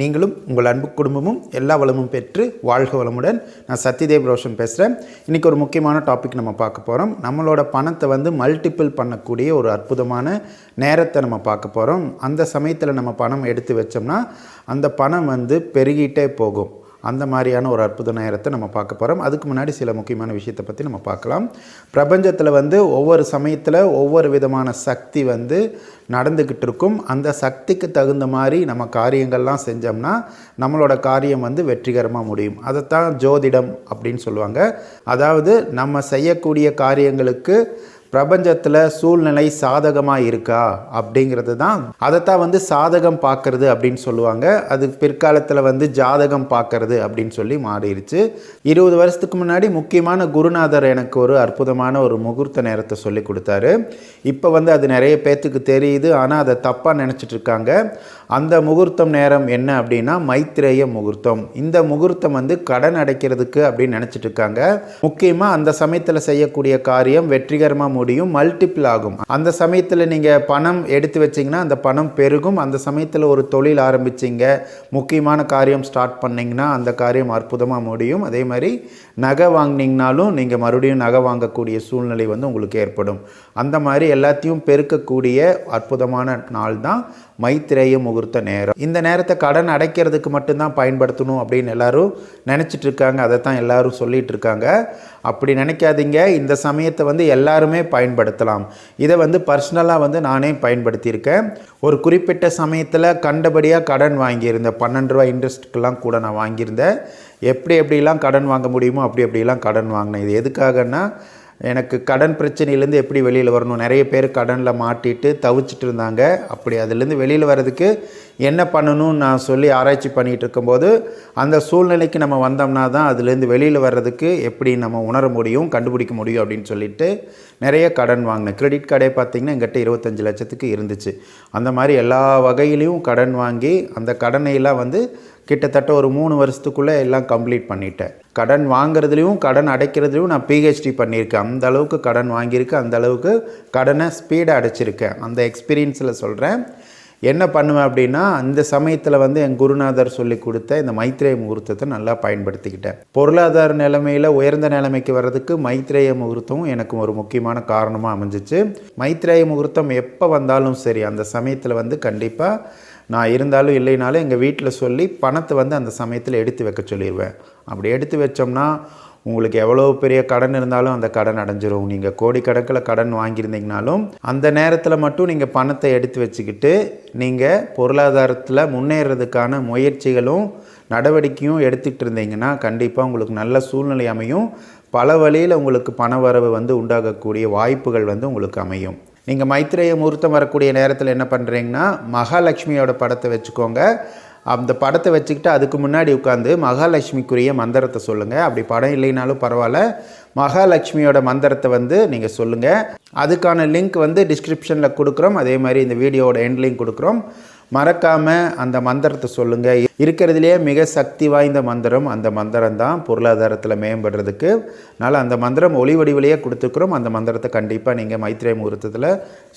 நீங்களும் உங்கள் அன்பு குடும்பமும் எல்லா வளமும் பெற்று வாழ்க வளமுடன் நான் சத்யதேவ் ரோஷன் பேசுகிறேன் இன்றைக்கி ஒரு முக்கியமான டாபிக் நம்ம பார்க்க போகிறோம் நம்மளோட பணத்தை வந்து மல்டிபிள் பண்ணக்கூடிய ஒரு அற்புதமான நேரத்தை நம்ம பார்க்க போகிறோம் அந்த சமயத்தில் நம்ம பணம் எடுத்து வச்சோம்னா அந்த பணம் வந்து பெருகிட்டே போகும். அந்த மாதிரியான ஒரு அற்புத நேரத்தை நம்ம பார்க்க போகிறோம் அதுக்கு முன்னாடி சில முக்கியமான விஷயத்தை பற்றி நம்ம பார்க்கலாம். பிரபஞ்சத்தில் வந்து ஒவ்வொரு சமயத்தில் ஒவ்வொரு விதமான சக்தி வந்து நடந்துக்கிட்டு இருக்கும். அந்த சக்திக்கு தகுந்த மாதிரி நம்ம காரியங்கள்லாம் செஞ்சோம்னா நம்மளோட காரியம் வந்து வெற்றிகரமாக முடியும். அதைத்தான் ஜோதிடம் அப்படின்னு சொல்லுவாங்க. அதாவது நம்ம செய்யக்கூடிய காரியங்களுக்கு பிரபஞ்சத்தில் சூழ்நிலை சாதகமாக இருக்கா அப்படிங்கிறது தான் அதைத்தான் வந்து சாதகம் பார்க்கறது அப்படின்னு சொல்லுவாங்க. அது பிற்காலத்தில் வந்து ஜாதகம் பார்க்கறது அப்படின்னு சொல்லி மாறிடுச்சு. இருபது வருஷத்துக்கு முன்னாடி முக்கியமான குருநாதர் எனக்கு ஒரு அற்புதமான ஒரு முகூர்த்த நேரத்தை சொல்லி கொடுத்தாரு. இப்போ வந்து அது நிறைய பேர்த்துக்கு தெரியுது. ஆனால் அதை தப்பாக நினச்சிட்டு இருக்காங்க. அந்த முகூர்த்தம் நேரம் என்ன அப்படின்னா மைத்ரேய முகூர்த்தம். இந்த முகூர்த்தம் வந்து கடன் அடைக்கிறதுக்கு அப்படின்னு நினச்சிட்டு இருக்காங்க. முக்கியமாக அந்த சமயத்தில் செய்யக்கூடிய காரியம் வெற்றிகரமாக முடியும் மல்டிபிள் ஆகும். அந்த சமயத்தில் நீங்கள் பணம் எடுத்து வச்சிங்கன்னா அந்த பணம் பெருகும். அந்த சமயத்தில் ஒரு தொழில் ஆரம்பிச்சிங்க முக்கியமான காரியம் ஸ்டார்ட் பண்ணிங்கன்னா அந்த காரியம் அற்புதமாக முடியும். அதே மாதிரி நகை வாங்கினீங்கனாலும் நீங்கள் மறுபடியும் நகை வாங்கக்கூடிய சூழ்நிலை வந்து உங்களுக்கு ஏற்படும். அந்த மாதிரி எல்லாத்தையும் பெருக்கக்கூடிய அற்புதமான நாள் தான் மைத்திரேய முகூர்த்த நேரம். இந்த நேரத்தை கடன் அடைக்கிறதுக்கு மட்டும்தான் பயன்படுத்தணும் அப்படின்னு எல்லாரும் நினச்சிட்டு இருக்காங்க அதை தான் எல்லாரும் சொல்லிட்டு இருக்காங்க அப்படி நினைக்காதீங்க. இந்த சமயத்தை வந்து எல்லாருமே பயன்படுத்தலாம். இதை வந்து பர்சனலாக வந்து நானே பயன்படுத்தியிருக்கேன். ஒரு குறிப்பிட்ட சமயத்தில் கண்டபடியாக கடன் வாங்கியிருந்தேன். பன்னெண்டு ரூபா இன்ட்ரெஸ்ட்டுக்கெல்லாம் கூட நான் வாங்கியிருந்தேன். எப்படி எப்படிலாம் கடன் வாங்க முடியுமோ அப்படி எப்படிலாம் கடன் வாங்கினேன். இது எதுக்காகன்னா எனக்கு கடன் பிரச்சனையிலேருந்து எப்படி வெளியில் வரணும்? நிறைய பேர் கடனில் மாட்டிட்டு தவிச்சிட்டு இருந்தாங்க. அப்படி அதுலேருந்து வெளியில் வர்றதுக்கு என்ன பண்ணணும்னு நான் சொல்லி ஆராய்ச்சி பண்ணிகிட்டு இருக்கும்போது அந்த சூழ்நிலைக்கு நம்ம வந்தோம்னா தான் அதுலேருந்து வெளியில் வர்றதுக்கு எப்படி நம்ம உணர முடியும் கண்டுபிடிக்க முடியும் அப்படின்னு சொல்லிட்டு நிறைய கடன் வாங்கினேன். கிரெடிட் கார்டே பார்த்திங்கன்னா எங்கிட்ட இருபத்தஞ்சி லட்சத்துக்கு இருந்துச்சு. அந்த மாதிரி எல்லா வகையிலையும் கடன் வாங்கி அந்த கடனையெல்லாம் வந்து கிட்டத்தட்ட ஒரு மூணு வருஷத்துக்குள்ளே எல்லாம் கம்ப்ளீட் பண்ணிட்டேன். கடன் வாங்குறதுலையும் கடன் அடைக்கிறதுலையும் நான் பிஹெச்டி பண்ணியிருக்கேன். அந்த அளவுக்கு கடன் வாங்கியிருக்கேன் அந்த அளவுக்கு கடனை ஸ்பீடாக அடைச்சிருக்கேன். அந்த எக்ஸ்பீரியன்ஸில் சொல்கிறேன் என்ன பண்ணுவேன் அப்படின்னா அந்த சமயத்தில் வந்து என் குருநாதர் சொல்லி கொடுத்த இந்த மைத்ரேய முகூர்த்தத்தை நல்லா பயன்படுத்திக்கிட்டேன். பொருளாதார நிலைமையில் உயர்ந்த நிலைமைக்கு வர்றதுக்கு மைத்ரேய முகூர்த்தம் எனக்கு ஒரு முக்கியமான காரணமாக அமைஞ்சிச்சு. மைத்ரேய முகூர்த்தம் எப்போ வந்தாலும் சரி அந்த சமயத்தில் வந்து கண்டிப்பாக நான் இருந்தாலும் இல்லைனாலும் எங்கள் வீட்டில் சொல்லி பணத்தை வந்து அந்த சமயத்தில் எடுத்து வைக்க சொல்லிடுவேன் அப்படி எடுத்து வச்சோம்னா உங்களுக்கு எவ்வளோ பெரிய கடன் இருந்தாலும் அந்த கடன் அடைஞ்சிரும். நீங்கள் கோடிக்கணக்கில் கடன் வாங்கியிருந்தீங்கனாலும் அந்த நேரத்தில் மட்டும் நீங்கள் பணத்தை எடுத்து வச்சுக்கிட்டு நீங்கள் பொருளாதாரத்தில் முன்னேறதுக்கான முயற்சிகளும் நடவடிக்கையும் எடுத்துக்கிட்டு இருந்தீங்கன்னா கண்டிப்பாக உங்களுக்கு நல்ல சூழ்நிலை அமையும். பல வழியில் உங்களுக்கு பண வரவு வந்து உண்டாகக்கூடிய வாய்ப்புகள் வந்து உங்களுக்கு அமையும். நீங்கள் மைத்ரேய முகூர்த்தம் வரக்கூடிய நேரத்தில் என்ன பண்ணுறீங்கன்னா மகாலட்சுமியோட படத்தை வச்சுக்கோங்க. அந்த படத்தை வச்சுக்கிட்டு அதுக்கு முன்னாடி உட்காந்து மகாலட்சுமிக்குரிய மந்திரத்தை சொல்லுங்கள் அப்படி படம் இல்லைனாலும் பரவாயில்ல. மகாலட்சுமியோட மந்திரத்தை வந்து நீங்கள் சொல்லுங்கள் அதுக்கான லிங்க் வந்து டிஸ்கிரிப்ஷனில் கொடுக்குறோம். அதே மாதிரி இந்த வீடியோவோட எண்ட் லிங்க் கொடுக்குறோம். மறக்காமல் அந்த மந்திரத்தை சொல்லுங்கள் இருக்கிறதுலேயே மிக சக்தி வாய்ந்த மந்திரம் அந்த மந்திரம் தான். பொருளாதாரத்தில் மேம்படுறதுக்கு. அதனால் அந்த மந்திரம் ஒளி வடிவிலேயே கொடுத்துருக்குறோம். அந்த மந்திரத்தை கண்டிப்பாக நீங்கள் மைத்திரை முகூர்த்தத்தில்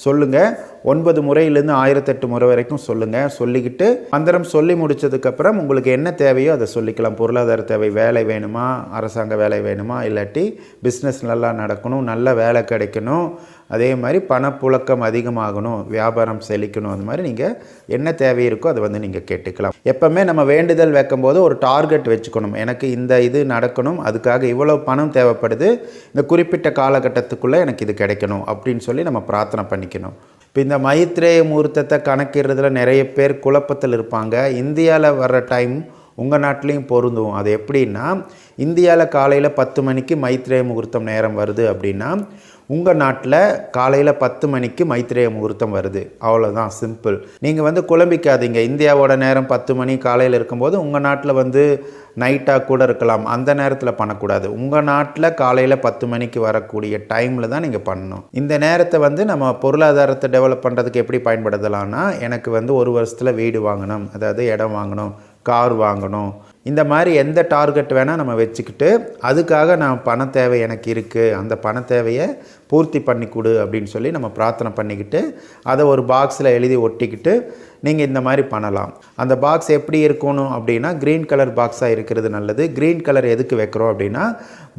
சொல்லுங்கள் ஒன்பது முறையிலேருந்து ஆயிரத்தெட்டு முறை வரைக்கும் சொல்லுங்கள் சொல்லிக்கிட்டு மந்திரம் சொல்லி முடித்ததுக்கப்புறம் உங்களுக்கு என்ன தேவையோ அதை சொல்லிக்கலாம். பொருளாதார தேவை வேலை வேணுமா? அரசாங்க வேலை வேணுமா? இல்லாட்டி பிஸ்னஸ் நல்லா நடக்கணும் நல்ல வேலை கிடைக்கணும். அதே மாதிரி பணப்புழக்கம் அதிகமாகணும் வியாபாரம் செழிக்கணும் அந்த மாதிரி நீங்கள் என்ன தேவை இருக்கோ அதை வந்து நீங்கள் கேட்டுக்கலாம். எப்போவுமே நம்ம வேண்டுதல் வைக்கும்போது ஒரு டார்கெட் வச்சுக்கணும். எனக்கு இந்த இது நடக்கணும் அதுக்காக இவ்வளோ பணம் தேவைப்படுது இந்த குறிப்பிட்ட காலகட்டத்துக்குள்ளே எனக்கு இது கிடைக்கணும் அப்படின்னு சொல்லி நம்ம பிரார்த்தனை பண்ணிக்கணும். இப்போ இந்த மைத்ரேய முகூர்த்தத்தை கணக்கிடுறதுல நிறைய பேர் குழப்பத்தில் இருப்பாங்க. இந்தியாவில் வர்ற டைம் உங்கள் நாட்டிலையும் பொருந்தும். அது எப்படின்னா இந்தியாவில் காலையில் பத்து மணிக்கு மைத்ரேய முகூர்த்தம் நேரம் வருது அப்படின்னா உங்கள் நாட்டில் காலையில் பத்து மணிக்கு மைத்திரேய முகூர்த்தம் வருது. அவ்வளோதான் சிம்பிள் நீங்கள் வந்து குழம்பிக்காதீங்க. இந்தியாவோட நேரம் பத்து மணி காலையில் இருக்கும்போது உங்கள் நாட்டில் வந்து நைட்டாக கூட இருக்கலாம். அந்த நேரத்தில் பண்ணக்கூடாது. உங்கள் நாட்டில் காலையில் பத்து மணிக்கு வரக்கூடிய டைமில் தான் நீங்கள் பண்ணணும். இந்த நேரத்தை வந்து நம்ம பொருளாதாரத்தை டெவலப் பண்ணுறதுக்கு எப்படி பயன்படுத்தலாம்னா எனக்கு வந்து ஒரு வருஷத்தில் வீடு வாங்கணும். அதாவது இடம் வாங்கணும். கார் வாங்கணும். இந்த மாதிரி எந்த டார்கெட் வேணால் நம்ம வச்சுக்கிட்டு அதுக்காக நான் பண தேவை எனக்கு இருக்குது அந்த பண தேவையை பூர்த்தி பண்ணி கொடு அப்படின்னு சொல்லி நம்ம பிரார்த்தனை பண்ணிக்கிட்டு அதை ஒரு பாக்ஸில் எழுதி ஒட்டிக்கிட்டு நீங்கள் இந்த மாதிரி பண்ணலாம். அந்த பாக்ஸ் எப்படி இருக்கணும் அப்படின்னா க்ரீன் கலர் பாக்ஸாக இருக்கிறது நல்லது. க்ரீன் கலர் எதுக்கு வைக்கிறோம் அப்படின்னா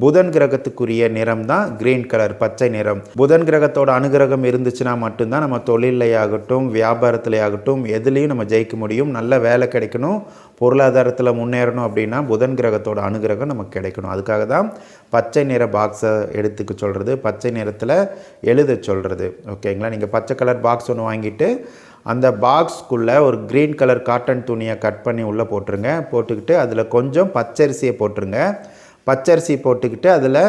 புதன் கிரகத்துக்குரிய நிறம் தான் க்ரீன் கலர் பச்சை நிறம். புதன் கிரகத்தோட அனுகிரகம் இருந்துச்சுன்னா மட்டும்தான் நம்ம தொழிலையாகட்டும் வியாபாரத்திலேயாகட்டும் எதுலேயும் நம்ம ஜெயிக்க முடியும். நல்ல வேலை கிடைக்கணும் பொருளாதாரத்தில் முன்னேறணும் அப்படின்னா புதன் கிரகத்தோட அனுகிரகம் நமக்கு கிடைக்கணும். அதுக்காக தான் பச்சை நிற பாக்ஸை எடுத்துக்க சொல்கிறது பச்சை நிறத்தில் எழுத சொல்கிறது ஓகேங்களா நீங்கள் பச்சை கலர் பாக்ஸ் ஒன்று வாங்கிட்டு அந்த பாக்ஸ்க்குள்ளே ஒரு க்ரீன் கலர் காட்டன் துணியை கட் பண்ணி உள்ளே போட்டுருங்க. போட்டுக்கிட்டு அதில் கொஞ்சம் பச்சரிசியை போட்டுருங்க. பச்சரிசி போட்டுக்கிட்டு அதில்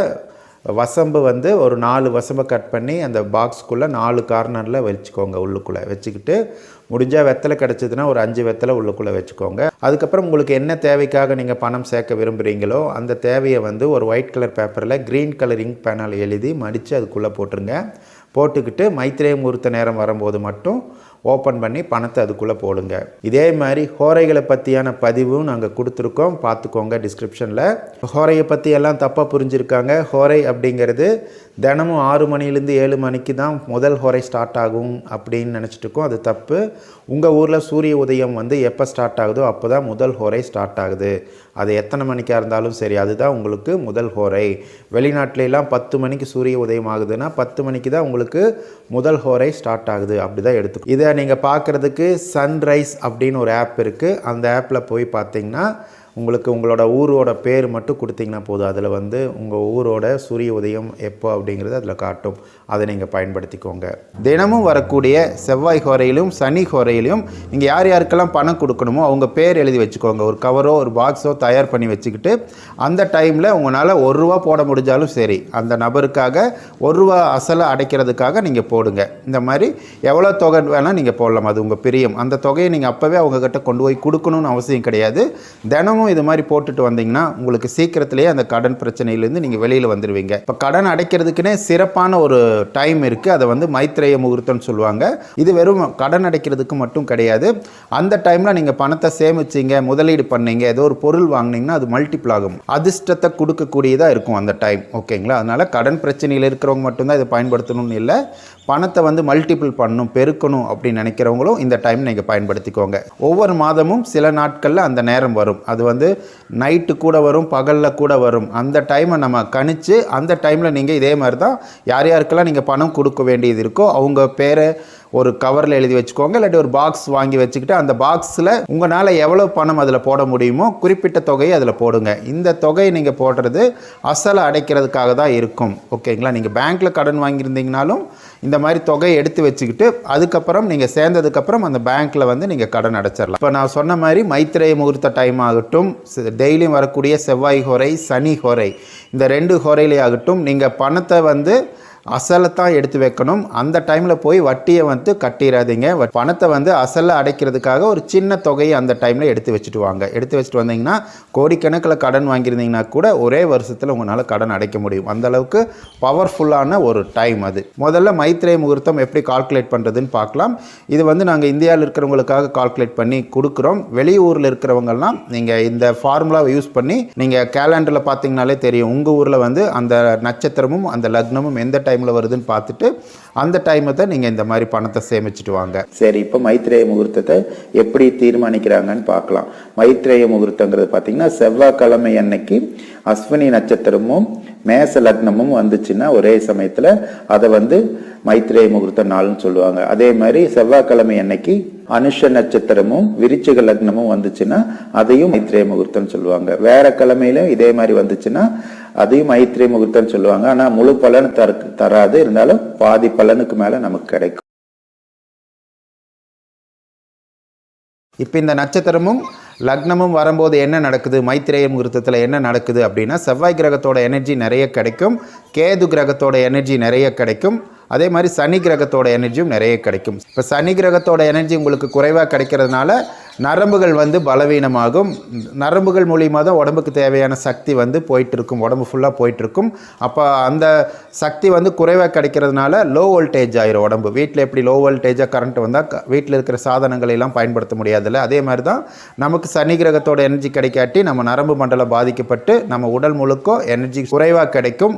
வசம்பு வந்து ஒரு நாலு வசம்பை கட் பண்ணி அந்த பாக்ஸ்க்குள்ளே நாலு கார்னரில் வச்சுக்கோங்க உள்ளுக்குள்ளே. வச்சுக்கிட்டு முடிஞ்சால் வெத்தலை கிடச்சிதுன்னா ஒரு அஞ்சு வெத்தலை உள்ளுக்குள்ளே வச்சுக்கோங்க. அதுக்கப்புறம் உங்களுக்கு என்ன தேவைக்காக நீங்கள் பணம் சேர்க்க விரும்புகிறீங்களோ அந்த தேவையை வந்து ஒரு ஒயிட் கலர் பேப்பரில் க்ரீன் கலர் இங்க் பேனால் எழுதி மடித்து அதுக்குள்ளே போட்டுருங்க. போட்டுக்கிட்டு மைத்திரேய முகூர்த்த நேரம் வரும்போது மட்டும் ஓப்பன் பண்ணி பணத்தை அதுக்குள்ளே போடுங்க. இதே மாதிரி ஹோரைகளை பற்றியான பதிவும் நாங்கள் கொடுத்துருக்கோம். பார்த்துக்கோங்க டிஸ்கிரிப்ஷனில் ஹோரையை பற்றி எல்லாம் தப்பாக புரிஞ்சுருக்காங்க. ஹோரை அப்படிங்கிறது தினமும் ஆறு மணிலேருந்து ஏழு மணிக்கு தான் முதல் ஹோரை ஸ்டார்ட் ஆகும் அப்படின்னு நினச்சிட்டு இருக்கோம். அது தப்பு. உங்கள் ஊரில் சூரிய உதயம் வந்து எப்போ ஸ்டார்ட் ஆகுதோ அப்போ தான் முதல் ஹோரை ஸ்டார்ட் ஆகுது. அது எத்தனை மணிக்காக இருந்தாலும் சரி அதுதான் உங்களுக்கு முதல் ஹோரை. வெளிநாட்டிலலாம் பத்து மணிக்கு சூரிய உதயம் ஆகுதுன்னா பத்து மணிக்கு தான் உங்களுக்கு முதல் ஹோரை ஸ்டார்ட் ஆகுது. அப்படி தான் எடுத்து இதை நீங்கள் பார்க்குறதுக்கு சன்ரைஸ் அப்படின்னு ஒரு ஆப் இருக்குது அந்த ஆப்பில் போய் பார்த்தீங்கன்னா உங்களுக்கு உங்களோட ஊரோட பேர் மட்டும் கொடுத்தீங்கன்னா போதும். அதில் வந்து உங்கள் ஊரோட சூரிய உதயம் எப்போ அப்படிங்கிறது அதில் காட்டும். அதை நீங்கள் பயன்படுத்திக்கோங்க. தினமும் வரக்கூடிய செவ்வாய் ஹோரையிலும் சனி ஹோரையிலும் நீங்கள் யார் யாருக்கெல்லாம் பணம் கொடுக்கணுமோ அவங்க பேர் எழுதி வச்சுக்கோங்க. ஒரு கவரோ ஒரு பாக்ஸோ தயார் பண்ணி வச்சுக்கிட்டு அந்த டைமில் உங்களால் ஒரு ரூபா போட முடிஞ்சாலும் சரி அந்த நபருக்காக ஒரு ரூபா அசலை அடைக்கிறதுக்காக நீங்கள் போடுங்க. இந்த மாதிரி எவ்வளோ தொகை வேணால் நீங்கள் போடலாம். அது உங்கள் பிரியம். அந்த தொகையை நீங்கள் அப்போவே அவங்கக்கிட்ட கொண்டு போய் கொடுக்கணும்னு அவசியம் கிடையாது. தினமும் இது மாதிரி போட்டுட்டு வந்தீங்கன்னா உங்களுக்கு சீக்கிரத்திலேயே அந்த கடன் பிரச்சனையிலேருந்து நீங்கள் வெளியில் வந்துடுவீங்க இப்போ கடன் அடைக்கிறதுக்குன்னே சிறப்பான ஒரு டைம் இருக்குது அதை வந்து மைத்ரேய முகூர்த்தம்னு சொல்லுவாங்க. இது வெறும் கடன் அடைக்கிறதுக்கு மட்டும் கிடையாது. அந்த டைமில் நீங்கள் பணத்தை சேமிச்சிங்க முதலீடு பண்ணீங்க ஏதோ ஒரு பொருள் வாங்கினீங்கன்னா அது மல்டிபிள் ஆகும். அதிர்ஷ்டத்தை கொடுக்கக்கூடியதாக இருக்கும் அந்த டைம் ஓகேங்களா அதனால் கடன் பிரச்சனையில் இருக்கிறவங்க மட்டும்தான் இதை பயன்படுத்தணும்னு இல்லை. பணத்தை வந்து மல்டிபிள் பண்ணணும் பெருக்கணும் அப்படின்னு நினைக்கிறவங்களும் இந்த டைம் நீங்கள் பயன்படுத்திக்கோங்க. ஒவ்வொரு மாதமும் சில நாட்களில் அந்த நேரம் வரும். அது வந்து நைட்டு கூட வரும் பகலில் கூட வரும். அந்த டைமை நம்ம கணித்து அந்த டைமில் நீங்கள் இதே மாதிரி தான் யார் யாருக்கெல்லாம் நீங்கள் பணம் கொடுக்க வேண்டியது இருக்கோ அவங்க பேரை ஒரு கவரில் எழுதி வச்சுக்கோங்க. இல்லாட்டி ஒரு பாக்ஸ் வாங்கி வச்சுக்கிட்டு அந்த பாக்ஸில் உங்களால் எவ்வளோ பணம் அதில் போட முடியுமோ குறிப்பிட்ட தொகையை அதில் போடுங்க. இந்த தொகையை நீங்கள் போடுறது அசலை அடைக்கிறதுக்காக தான் இருக்கும். ஓகேங்களா நீங்கள் பேங்க்கில் கடன் வாங்கியிருந்தீங்கனாலும் இந்த மாதிரி தொகையை எடுத்து வச்சுக்கிட்டு அதுக்கப்புறம் நீங்கள் சேர்ந்ததுக்கப்புறம் அந்த பேங்க்கில் வந்து நீங்கள் கடன் அடைச்சிடலாம் இப்போ நான் சொன்ன மாதிரி மைத்திரை முகூர்த்த டைம் ஆகட்டும் டெய்லியும் வரக்கூடிய செவ்வாய் ஹொரை சனி ஹொரை இந்த ரெண்டு ஹொரையிலே ஆகட்டும் நீங்கள் பணத்தை வந்து அசலை தான் எடுத்து வைக்கணும். அந்த டைமில் போய் வட்டியை வந்து கட்டிடாதீங்க பணத்தை வந்து அசலை அடைக்கிறதுக்காக ஒரு சின்ன தொகையை அந்த டைமில் எடுத்து வச்சுட்டு வாங்க எடுத்து வச்சுட்டு வந்தீங்கன்னா கோடிக்கணக்கில் கடன் வாங்கியிருந்தீங்கன்னா கூட ஒரே வருஷத்தில் உங்களால் கடன் அடைக்க முடியும். அந்தளவுக்கு பவர்ஃபுல்லான ஒரு டைம் அது. முதல்ல மைத்ரே முகூர்த்தம் எப்படி கால்குலேட் பண்ணுறதுன்னு பார்க்கலாம். இது வந்து நாங்கள் இந்தியாவில் இருக்கிறவங்களுக்காக கால்குலேட் பண்ணி கொடுக்குறோம். வெளியூரில் இருக்கிறவங்கலாம் நீங்கள் இந்த ஃபார்முலாவை யூஸ் பண்ணி நீங்கள் கேலண்டரில் பார்த்தீங்கனாலே தெரியும். உங்கள் ஊரில் வந்து அந்த நட்சத்திரமும் அந்த லக்னமும் எந்த டைம் டைமில் வருதுன்னு பார்த்துட்டு அந்த டைமை தான் நீங்கள் இந்த மாதிரி பணத்தை சேமிச்சுட்டு வாங்க. சரி இப்போ மைத்ரேய முகூர்த்தத்தை எப்படி தீர்மானிக்கிறாங்கன்னு பார்க்கலாம். மைத்ரேய முகூர்த்தங்கிறது பார்த்தீங்கன்னா செவ்வாய்க்கிழமை அன்னைக்கு அஸ்வினி நட்சத்திரமும் மேச லக்னமும் வந்துச்சுன்னா ஒரே சமயத்தில் அதை வந்து மைத்ரேய முகூர்த்த நாள்னு சொல்லுவாங்க. அதே மாதிரி செவ்வாய்க்கிழமை அன்னைக்கு அனுஷ நட்சத்திரமும் விருச்சிக லக்னமும் வந்துச்சுன்னா அதையும் மைத்ரேய முகூர்த்தம்னு சொல்லுவாங்க. வேற கிழமையிலும் இதே மாதிரி வந்துச்சுன்னா அதையும் மைத்ரேய முகூர்த்தம்னு சொல்லுவாங்க. ஆனால் முழு பலன் தர தராது. இருந்தாலும் பாதி பலனுக்கு மேல நமக்கு கிடைக்கும். இப்போ இந்த நட்சத்திரமும் லக்னமும் வரும்போது என்ன நடக்குது? மைத்திரேய முகூர்த்தத்தில் என்ன நடக்குது அப்படின்னா செவ்வாய் கிரகத்தோட எனர்ஜி நிறைய கிடைக்கும் கேது கிரகத்தோட எனர்ஜி நிறைய கிடைக்கும் அதே மாதிரி சனி கிரகத்தோட எனர்ஜியும் நிறைய கிடைக்கும். இப்போ சனி கிரகத்தோட எனர்ஜி உங்களுக்கு குறைவாக கிடைக்கிறதுனால நரம்புகள் வந்து பலவீனமாகும். நரம்புகள் மூலியமாக தான் உடம்புக்கு தேவையான சக்தி வந்து போயிட்டுருக்கும். உடம்பு ஃபுல்லாக போயிட்டுருக்கும். அப்போ அந்த சக்தி வந்து குறைவாக கிடைக்கிறதுனால லோ வோல்டேஜ் ஆயிரும் உடம்பு. வீட்டில் எப்படி லோ வோல்டேஜாக கரண்ட் வந்தால் வீட்டில் இருக்கிற சாதனங்களை எல்லாம் பயன்படுத்த முடியாதுல்ல. அதே மாதிரி தான் நமக்கு சனி கிரகத்தோட எனர்ஜி கிடைக்காட்டி நம்ம நரம்பு மண்டலம் பாதிக்கப்பட்டு நம்ம உடல் முழுக்கோ எனர்ஜி குறைவாக கிடைக்கும்.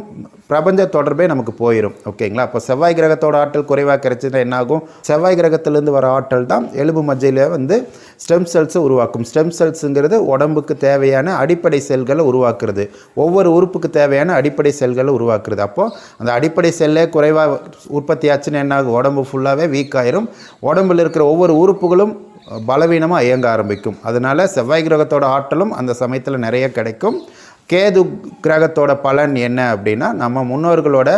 பிரபஞ்ச தொடர்பே நமக்கு போயிடும் ஓகேங்களா? அப்போ செவ்வாய் கிரகத்தோட ஆற்றல் குறைவாக கிடைச்சதுன்னா என்ன ஆகும் செவ்வாய் கிரகத்திலேருந்து வர ஆற்றல் தான் எலும்பு மஜ்ஜையில் வந்து ஸ்டெம் செல்ஸை உருவாக்கும். ஸ்டெம் செல்ஸுங்கிறது உடம்புக்கு தேவையான அடிப்படை செல்களை உருவாக்குறது. ஒவ்வொரு உறுப்புக்கு தேவையான அடிப்படை செல்களை உருவாக்குறது. அப்போது அந்த அடிப்படை செல்லே குறைவாக உற்பத்தி ஆச்சுன்னா என்ன ஆகும் உடம்பு ஃபுல்லாகவே வீக் ஆயிரும். உடம்புல இருக்கிற ஒவ்வொரு உறுப்புகளும் பலவீனமாக இயங்க ஆரம்பிக்கும். அதனால செவ்வாய் கிரகத்தோட ஆற்றலும் அந்த சமயத்தில் நிறைய கிடைக்கும். கேது கிரகத்தோட பலன் என்ன அப்படின்னா நம்ம முன்னோர்களோட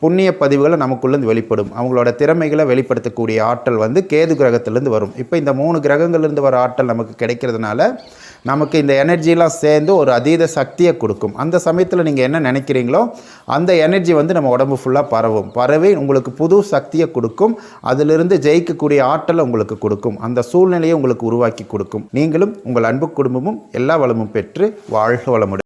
புண்ணிய பதிவுகளை நமக்குள்ளேருந்து வெளிப்படும். அவங்களோட திறமைகளை வெளிப்படுத்தக்கூடிய ஆற்றல் வந்து கேது கிரகத்திலேருந்து வரும். இப்போ இந்த மூணு கிரகங்கள்லேருந்து வர ஆற்றல் நமக்கு கிடைக்கிறதுனால நமக்கு இந்த எனர்ஜிலாம் சேர்ந்து ஒரு அதீத சக்தியை கொடுக்கும். அந்த சமயத்தில் நீங்கள் என்ன நினைக்கிறீங்களோ அந்த எனர்ஜி வந்து நம்ம உடம்பு ஃபுல்லாக பரவும். பரவி உங்களுக்கு புது சக்தியை கொடுக்கும். அதிலிருந்து ஜெயிக்கக்கூடிய ஆற்றலை உங்களுக்கு கொடுக்கும். அந்த சூழ்நிலையை உங்களுக்கு உருவாக்கி கொடுக்கும். நீங்களும் உங்கள் அன்பு குடும்பமும் எல்லா வளமும் பெற்று வாழ்க வளமுடன்.